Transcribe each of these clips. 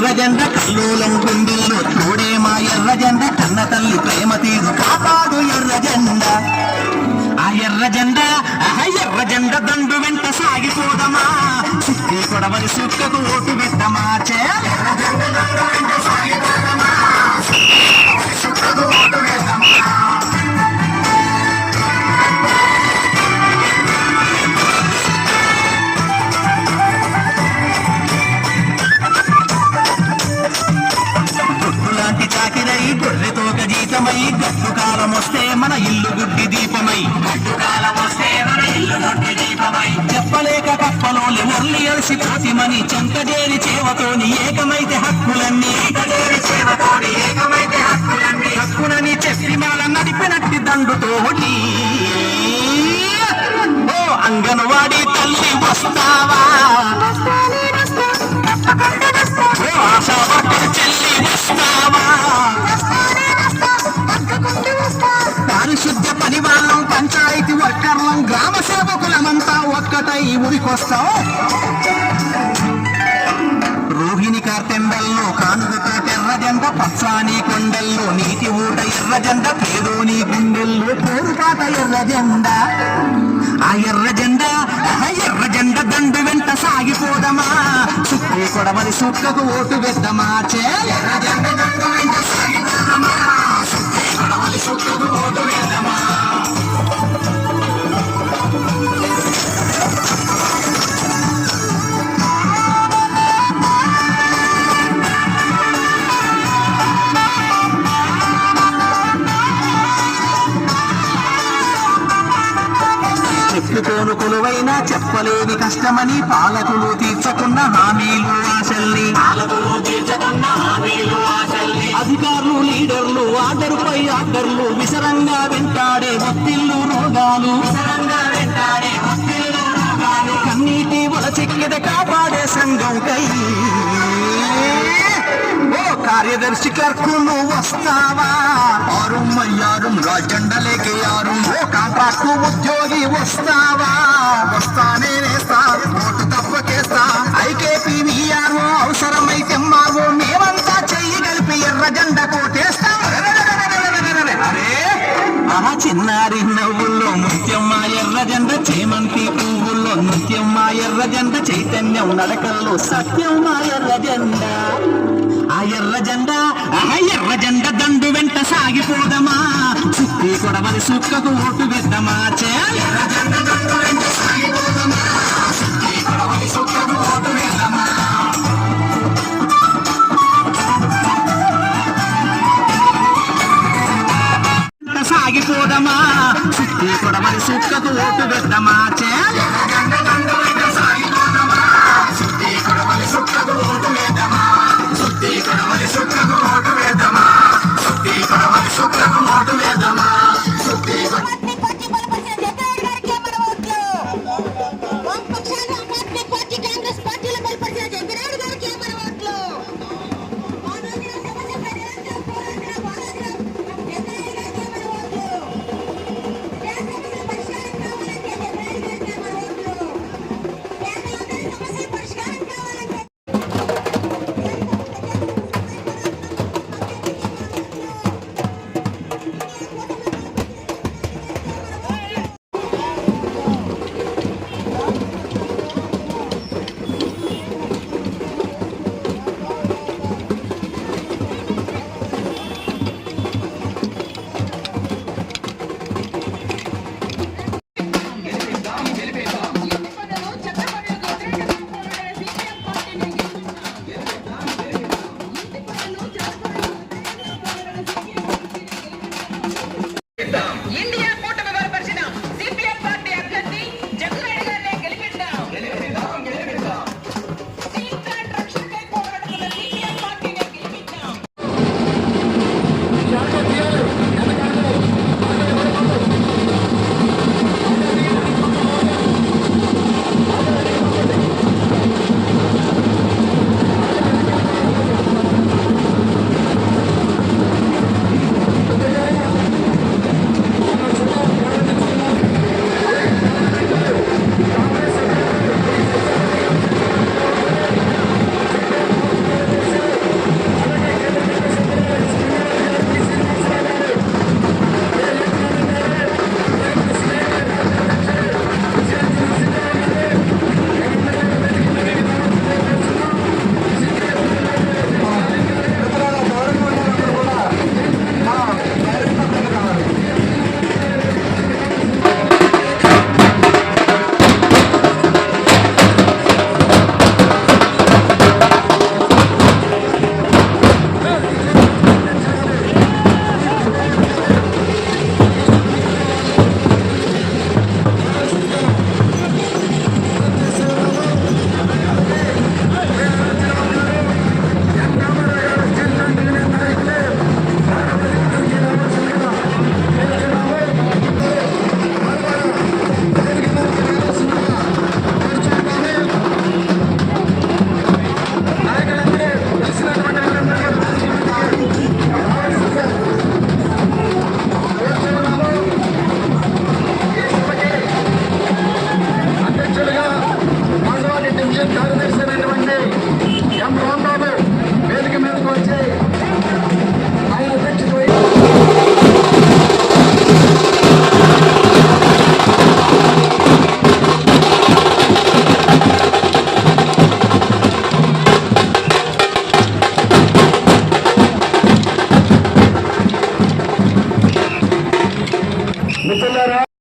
ఎర్రజెండ కల్లోలం గుండెల్లో తోడే మా ఎర్ర కన్న తల్లి ప్రేమ తీరు కాపాడు ఎర్రజెండ. ఆ ఎర్రజెండ ఆ ఎర్ర దండు వెంట సాగిపోదమా? సుత్తి కొడవలి సుక్కకు ఓటు పెట్టమా? మన ఇల్లు గుడ్డి దీపమై. చెప్పలేక కప్పలోని మురళి అలసి కోతిమని చెంకజేరి చేవతోని ఏకమైతే హక్కులన్నీ. హక్కులని చెప్పి మాల నడిపినట్టి దండుతోటి ఓ అంగన్వాడి తల్లి వస్తా. ఒక్కటై రోహిణి కార్తెండల్లో కానుకతో ఎర్ర పచ్చాని కొండల్లో నీటి ఊట ఎర్రజెండ పేదోని గుండెల్లో పోరుపాట ఎర్ర జెండ. ఆ ఎర్రజెండ ఎర్రజెండ దండు వెంట సాగిపోదమా? చుట్టూ కొడవలి సుక్కకు ఓటు పెద్దమా చే ఎర్రజెండ దండు వెంట సాగిపోదమా? కొలువైనా చెప్పలేని కష్టమని పాలకులు తీర్చకున్న హామీలు ఆశల్ని అధికారులు లీడర్లు ఆర్డర్పై ఆర్డర్లు విసరంగా వెంటాడే ఒత్తిళ్ళు రోగాలు. కన్నీటి చెక్కిద కాపాడే సంఘం కై. కార్యదర్శి క్లర్కు నువ్వు వస్తావా? ఆరు మయ్యారు రాజెండలేకే యారు ఓ కాంట్రాక్ట్ ఉద్యోగి వస్తావా? వస్తానే వేస్తా ఓటు తప్పకేస్తా. ఐకేపీ వీఆర్ఓ అవసరమైతే మావో మేమంతా చెయ్యి కలిపి ఎర్ర జెండ కోటేస్తాం. అరే చిన్నారి నవ్వుల్లో ముత్యమ్మ ఎర్ర జెండ చేమంతి పువ్వుల్లో ముత్యమ్మా ఎర్ర జెండ చైతన్యం నడకల్లో సత్యం మా ఎర్ర జెండ. ఆ ఎర్ర జెండ ఆ ఎర్ర జెండ దండు వెంట సాగిపోదమా? చుట్టి కొడవలి సుక్కకు ఓటు వేద్దామా? చే ఎర్ర జెండ దండు వెంట సాగిపోదమా? చుట్టి కొడవలి సుక్కకు ఓటు వేద్దామా? సాగిపోదమా కొడవలి సుక్కకు ఓటు వేద్దామా?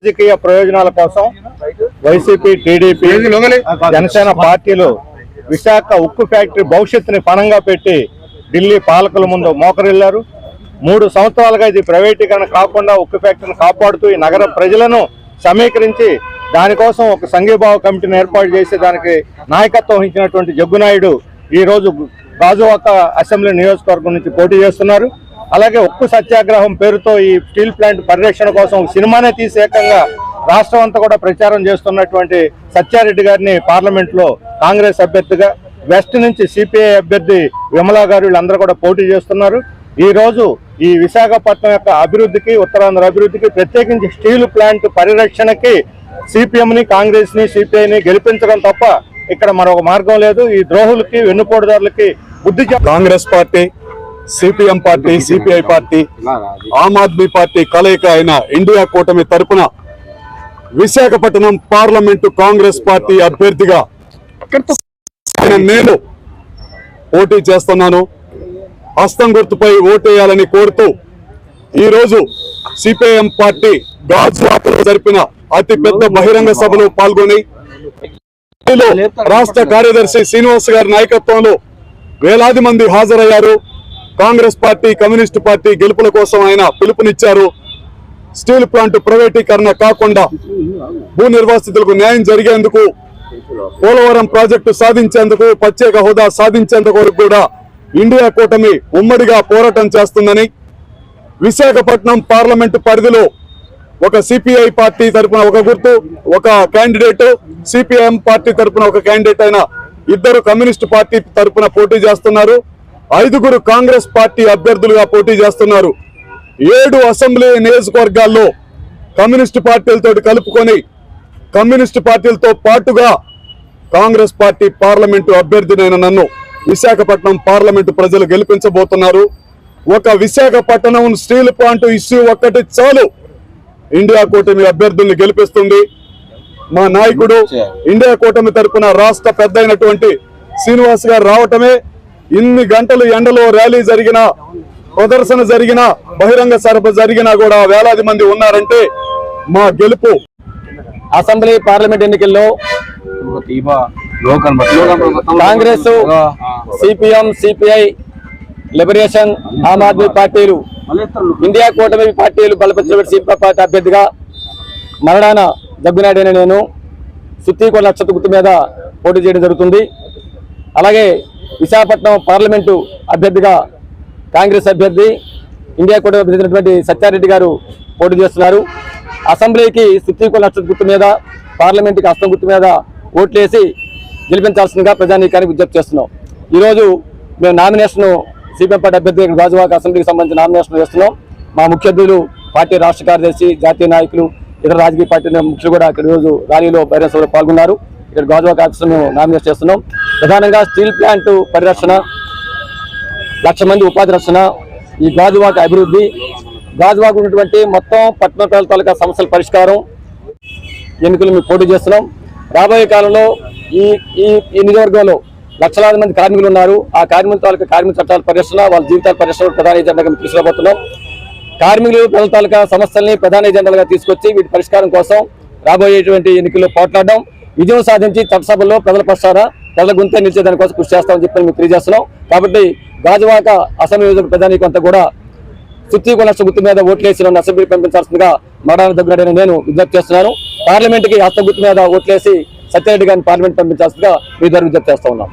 రాజకీయ ప్రయోజనాల కోసం వైసీపీ టీడీపీ జనసేన పార్టీలు విశాఖ ఉక్కు ఫ్యాక్టరీ భవిష్యత్తుని పణంగా పెట్టి ఢిల్లీ పాలకుల ముందు మోకరిల్లారు. మూడు సంవత్సరాలుగా ఇది ప్రైవేటీకరణ కాకుండా ఉక్కు ఫ్యాక్టరీని కాపాడుతూ ఈ నగర ప్రజలను సమీకరించి దానికోసం ఒక సంఘీభావ కమిటీని ఏర్పాటు చేసి దానికి నాయకత్వం వహించినటువంటి జగ్గునాయుడు ఈ రోజు గాజువాక అసెంబ్లీ నియోజకవర్గం నుంచి పోటీ చేస్తున్నారు. అలాగే ఉక్కు సత్యాగ్రహం పేరుతో ఈ స్టీల్ ప్లాంట్ పరిరక్షణ కోసం సినిమానే తీసి ఏకంగా రాష్ట్రం అంతా కూడా ప్రచారం చేస్తున్నటువంటి సత్యారెడ్డి గారిని పార్లమెంట్లో కాంగ్రెస్ అభ్యర్థిగా వెస్ట్ నుంచి సిపిఐ అభ్యర్థి విమలా గారు వీళ్ళందరూ కూడా పోటీ చేస్తున్నారు. ఈ రోజు ఈ విశాఖపట్నం యొక్క అభివృద్ధికి ఉత్తరాంధ్ర అభివృద్ధికి ప్రత్యేకించి స్టీల్ ప్లాంట్ పరిరక్షణకి సిపిఎం ని కాంగ్రెస్ని సిపిఐని గెలిపించడం తప్ప ఇక్కడ మరొక మార్గం లేదు. ఈ ద్రోహులకి వెన్నుపోటుదారులకి బుద్ధి Congress party CPM party CPI party Aam Aadmi party కలయిక అయిన ఇండియా కూటమి తరపున విశాఖపట్నం పార్లమెంటు కాంగ్రెస్ పార్టీ అభ్యర్థిగా నేను పోటీ చేస్తున్నాను. హస్తం గుర్తుపై ఓటేయాలని కోరుతూ ఈరోజు సిపిఐఎం పార్టీ గాజువాకలో జరిపిన అతి పెద్ద బహిరంగ సభలో పాల్గొని రాష్ట్ర కార్యదర్శి శ్రీనివాస్ గారి నాయకత్వంలో వేలాది మంది హాజరయ్యారు. కాంగ్రెస్ పార్టీ కమ్యూనిస్టు పార్టీ గెలుపుల కోసం ఆయన పిలుపునిచ్చారు. స్టీల్ ప్లాంట్ ప్రైవేటీకరణ కాకుండా భూ నిర్వాసితులకు న్యాయం జరిగేందుకు పోలవరం ప్రాజెక్టు సాధించేందుకు ప్రత్యేక హోదా సాధించేందుకు కూడా ఇండియా కూటమి ఉమ్మడిగా పోరాటం చేస్తుందని విశాఖపట్నం పార్లమెంటు పరిధిలో ఒక సిపిఐ పార్టీ తరపున ఒక గుర్తు ఒక క్యాండిడేట్ సిపిఐఎం పార్టీ తరపున ఒక క్యాండిడేట్ అయిన ఇద్దరు కమ్యూనిస్ట్ పార్టీ తరపున పోటీ చేస్తున్నారు. ఐదుగురు కాంగ్రెస్ పార్టీ అభ్యర్థులుగా పోటీ చేస్తున్నారు. ఏడు అసెంబ్లీ నియోజకవర్గాల్లో కమ్యూనిస్ట్ పార్టీలతో కలుపుకొని కమ్యూనిస్ట్ పార్టీలతో పాటుగా కాంగ్రెస్ పార్టీ పార్లమెంటు అభ్యర్థినైన నన్ను విశాఖపట్నం పార్లమెంటు ప్రజలు గెలిపించబోతున్నారు. ఒక విశాఖపట్నం స్టీల్ ప్లాంట్ ఇష్యూ ఒక్కటి చాలు. ఇండియా కూటమి అభ్యర్థుల్ని గెలిపిస్తుంది. మా నాయకుడు ఇండియా కూటమి తరపున రాష్ట్ర పెద్ద అయినటువంటి శ్రీనివాస్ గారు రావటమే ఇన్ని గంటలు ఎండలో ర్యాలీ జరిగినా ప్రదర్శన జరిగినా బహిరంగ సరఫ జరిగినా కూడా వేలాది మంది ఉన్నారంటే మా గెలుపు. అసెంబ్లీ పార్లమెంట్ ఎన్నికల్లో Congress CPM CPI liberation Aam Aadmi పార్టీలు ఇండియా కూటమి పార్టీలు బలపరిచిన సిపిఐ పార్టీ అభ్యర్థిగా మరణాన జగ్గునాయుడు నేను సుత్తికొండ నక్షత్ర గుర్తు మీద పోటీ చేయడం జరుగుతుంది. అలాగే విశాఖపట్నం పార్లమెంటు అభ్యర్థిగా కాంగ్రెస్ అభ్యర్థి ఇండియా కూడా అభ్యర్థినటువంటి సత్యారెడ్డి గారు పోటీ చేస్తున్నారు. అసెంబ్లీకి సుప్రీంకోర్టు నక్షత్ర గుర్తు మీద పార్లమెంట్కి అస్తం గుర్తు మీద ఓట్లేసి గెలిపించాల్సిందిగా ప్రజానీకానికి విజ్ఞప్తి చేస్తున్నాం. ఈరోజు మేము నామినేషన్ సిపిఎం పార్టీ అభ్యర్థి గాజువాక అసెంబ్లీకి సంబంధించి నామినేషన్ చేస్తున్నాం మా ముఖ్య అతిథులు పార్టీ రాష్ట్ర కార్యదర్శి జాతీయ నాయకులు ఇతర రాజకీయ పార్టీ ముఖ్యులు కూడా ఇక్కడ రోజు ర్యాలీలో బహిరంగ సభలో పాల్గొన్నారు. ఇక్కడ గోదావరి ఆఫీసును నామినేట్ చేస్తున్నాం. ప్రధానంగా స్టీల్ ప్లాంట్ పరిరక్షణ లక్ష మంది ఉపాధి రక్షణ ఈ గాజువాక అభివృద్ధి గాజువాక ఉన్నటువంటి మొత్తం పట్టణ తాలూకా సమస్యల పరిష్కారం ఎన్నికలు మేము పోటీ చేస్తున్నాం. రాబోయే కాలంలో ఈ ఈ ఈ నియోజకవర్గంలో లక్షలాది మంది కార్మికులు ఉన్నారు. ఆ కార్మికుల తాలూకా కార్మిక చట్టాల పరిరక్షణ వాళ్ళ జీవితాల పరిరక్షణ ప్రధాన ఎజెండాగా మేము తీసుకురాబోతున్నాం. కార్మికులు ప్రజల తాలూకా సమస్యల్ని ప్రధాన ఎజెండాలుగా తీసుకొచ్చి వీటి పరిష్కారం కోసం రాబోయేటువంటి ఎన్నికల్లో పోట్లాడడం. విజయం సాధించి చట్టసభలో ప్రజల పక్షాన ప్రజల గుంతే నిలిచే దానికోసం కృషి చేస్తామని చెప్పి మేము తెలియజేస్తున్నాం. కాబట్టి గాజువాక అసెంబ్లీ నియోజక ప్రధానికి అంతా కూడా సుత్తి నష్ట గుర్తు మీద ఓట్లేసి నన్ను అసెంబ్లీ పంపించాల్సిందిగా మడాన దగ్గర నేను విజ్ఞప్తి చేస్తున్నాను. పార్లమెంట్కి హస్త గుర్తు మీద ఓట్లేసి సత్యారెడ్డి గారిని పార్లమెంట్ పంపించాల్సిందిగా మీ ద్వారా విజ్ఞప్తి చేస్తా ఉన్నాం.